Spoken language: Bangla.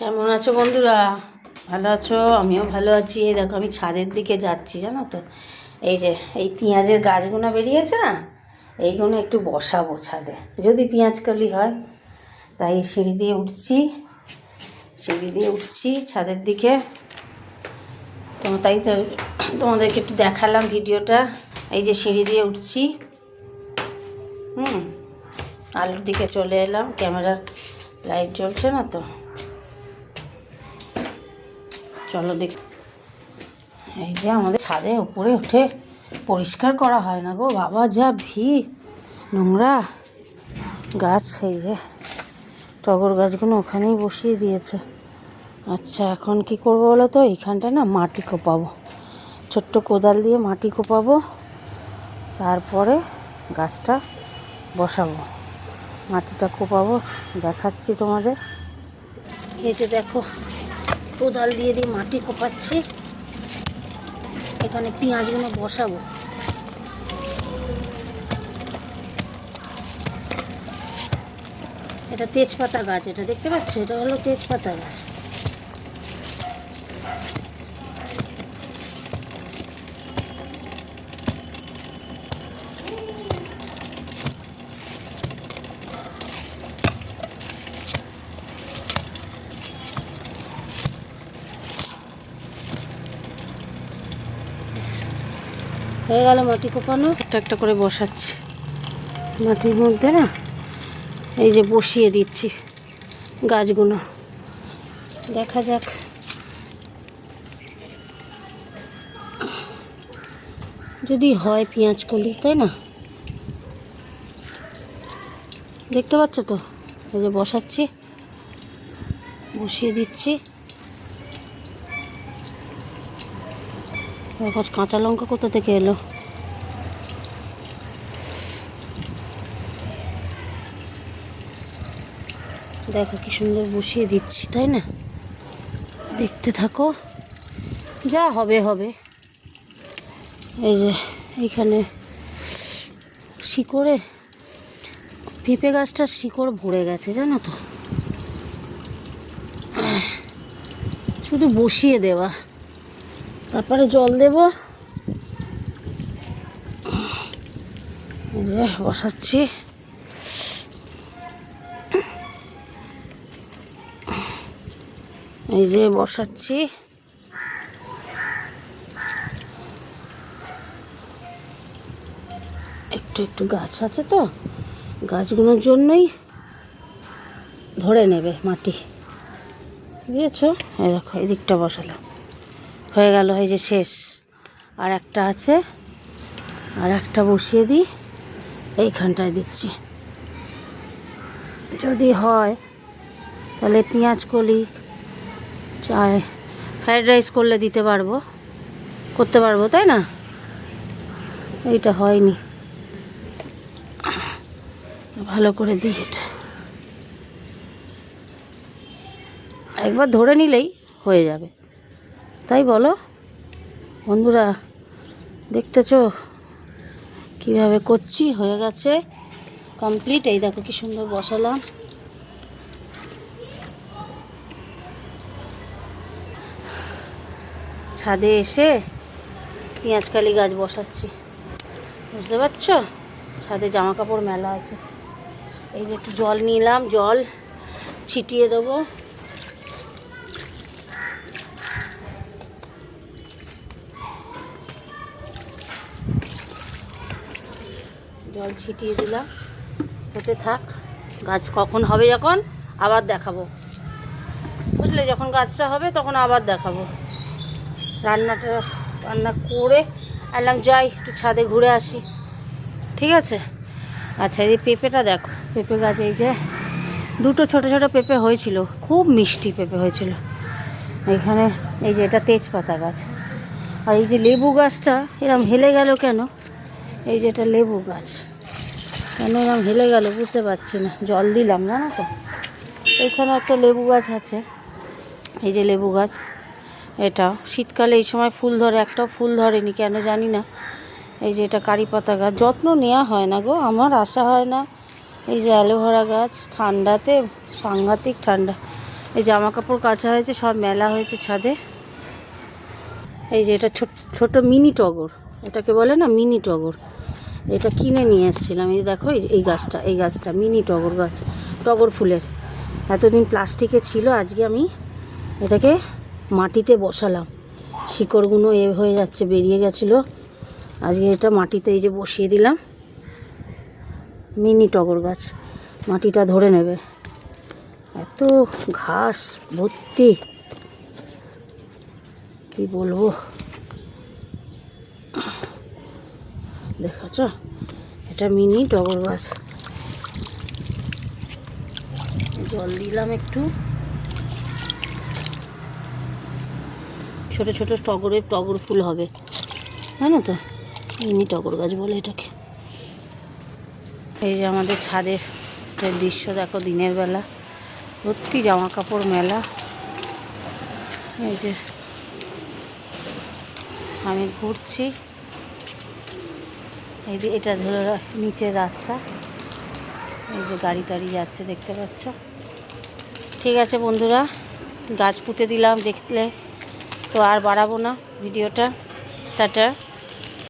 কেমন আছো বন্ধুরা? ভালো আছো? আমিও ভালো আছি। এই দেখো, আমি ছাদের দিকে যাচ্ছি, জানো তো। এই যে, এই পেঁয়াজের গাছগুলো বেরিয়েছে না? এইগুলো একটু বসাবো ছাদে। যদি পেঁয়াজ কলি হয়, তাই সিঁড়ি দিয়ে উঠছি। সিঁড়ি দিয়ে উঠছি ছাদের দিকে। তো তাই তো তোমাদেরকে একটু দেখালাম ভিডিওটা। এই যে সিঁড়ি দিয়ে উঠছি। হুম, আলুর দিকে চলে এলাম। ক্যামেরার লাইট জ্বলছে না তো? চলো দেখ। এই যে আমাদের ছাদে উপরে উঠে পরিষ্কার করা হয় না গো, বাবা যা ভি নোংরা গাছ, এই যে টগর গাছগুলো ওখানেই বসিয়ে দিয়েছে। আচ্ছা এখন কি করব বলো তো? এইখানটা না মাটি কোপাবো। ছোট্ট কোদাল দিয়ে মাটি কোপাবো। তারপরে গাছটা বসাবো। মাটিটা কোপাবো, দেখাচ্ছি তোমাদের। এই যে দেখো কোদাল দিয়ে দিয়ে মাটি কোপাচ্ছি। এখানে পেঁয়াজগুলো বসাবো। এটা তেজপাতা গাছ, এটা দেখতে পাচ্ছ? এটা হলো তেজপাতা গাছ। হয়ে গেল মাটি কোপানো। একটা একটা করে বসাচ্ছি। মাটির মধ্যে না, এই যে বসিয়ে দিচ্ছি গাছগুলো। দেখা যাক। যদি হয় পেঁয়াজ কলি, তাই না? দেখতে পাচ্ছ তো? এই যে বসাচ্ছি, বসিয়ে দিচ্ছি। কাঁচা লঙ্কা কোথা থেকে এলো? দেখো কি সুন্দর বসিয়ে দিচ্ছি, তাই না? দেখতে থাকো, যা হবে হবে। এই যে এইখানে শিকড়ে, পেঁপে গাছটার শিকড় ভরে গেছে, জানো তো? শুধু বসিয়ে দেওয়া। তারপরে জল দেব। এই যে বসাচ্ছি। এই যে বসাচ্ছি। একটু একটু গাছ আছে তো, গাছগুলোর জন্যই ধরে নেবে মাটি। বুঝেছ? এই দেখো, এই দিকটা বসালাম। হয়ে গেল এই যে শেষ। আর একটা আছে। আর একটা বসিয়ে দিই। এইখানটায় দিচ্ছি। যদি হয়, তাহলে পেঁয়াজ কলি চায় ফ্রাইড রাইস করলে দিতে পারব। করতে পারব, তাই না? এইটা হয়নি। ভালো করে দিই এটা। একবার ধরে নিলেই হয়ে যাবে। তাই বলো? বন্ধুরা, দেখতেছো? কীভাবে করছি? হয়ে গেছে কমপ্লিট এই দেখো কি সুন্দর বসালাম। ছাদে এসে পেঁয়াজকালি গাছ বসাচ্ছি। বুঝতে পারছ? ছাদে জামা কাপড় মেলা আছে। এই যে একটু জল নিলাম, জল ছিটিয়ে দেবো। জল ছিটিয়ে দিলাম। হতে থাক, গাছ কখন হবে যখন, আবার দেখাবো। বুঝলে, যখন গাছটা হবে তখন আবার দেখাবো। রান্নাটা, রান্না করে এলাম যাই, একটু ছাদে ঘুরে আসি। ঠিক আছে? আচ্ছা এই পেঁপেটা দেখো। পেঁপে গাছ, এই যে দুটো ছোট ছোট পেঁপে হয়েছিল। খুব মিষ্টি পেঁপে হয়েছিল। এখানে এই যে এটা তেজপাতা গাছ। আর এই যে লেবু গাছটা এরম হেলে গেল কেন? এই যে এটা লেবু গাছ। কেন এরকম হেলে গেল বুঝতে পারছি না। জল দিলাম, জানো তো? এখানে একটা লেবু গাছ আছে। এই যে লেবু গাছ, এটা শীতকালে এই সময় ফুল ধরে, একটাও ফুল ধরেনি, কেন জানি না। এই যে এটা কারি পাতা গাছ, যত্ন নেওয়া হয় না গো, আমার আশা হয় না। এই যে অ্যালোভেরা গাছ, ঠান্ডাতে, সাংঘাতিক ঠান্ডা। এই জামা কাপড় কাচা হয়েছে, সব মেলা হয়েছে ছাদে। এই যে এটা ছোট ছোট মিনি টগর, এটাকে বলে না মিনি টগর। এটা কিনে নিয়ে এসেছিলাম। এই দেখো এই গাছটা এই গাছটা, মিনি টগর গাছ, টগর ফুলের। এতদিন প্লাস্টিকে ছিল, আজকে আমি এটাকে মাটিতে বসালাম। শিকড়গুলো এ হয়ে যাচ্ছে, বেরিয়ে গেছিল। আজকে এটা মাটিতে এই যে বসিয়ে দিলাম। মিনি টগর গাছ, মাটিটা ধরে নেবে। এত ঘাস, ভর্তি। কি বলব? দেখাচ্ছ এটা মিনি টগর গাছ জল দিলাম একটু। ছোট ছোট টগরের টগর ফুল হবে। জানো তো? মিনি টগর গাছ বলে এটাকে। এই যে আমাদের ছাদের দৃশ্য, দেখো দিনের বেলা। ভর্তি জামা কাপড় মেলা। এই যে আমি ঘুরছি। এই যে এটা ধরো নিচের রাস্তা। এই যে গাড়ি টাড়ি যাচ্ছে, দেখতে পাচ্ছ? ঠিক আছে বন্ধুরা, গাছ পুঁতে দিলাম দেখলে তো আর বাড়াবো না ভিডিওটা। টাটা।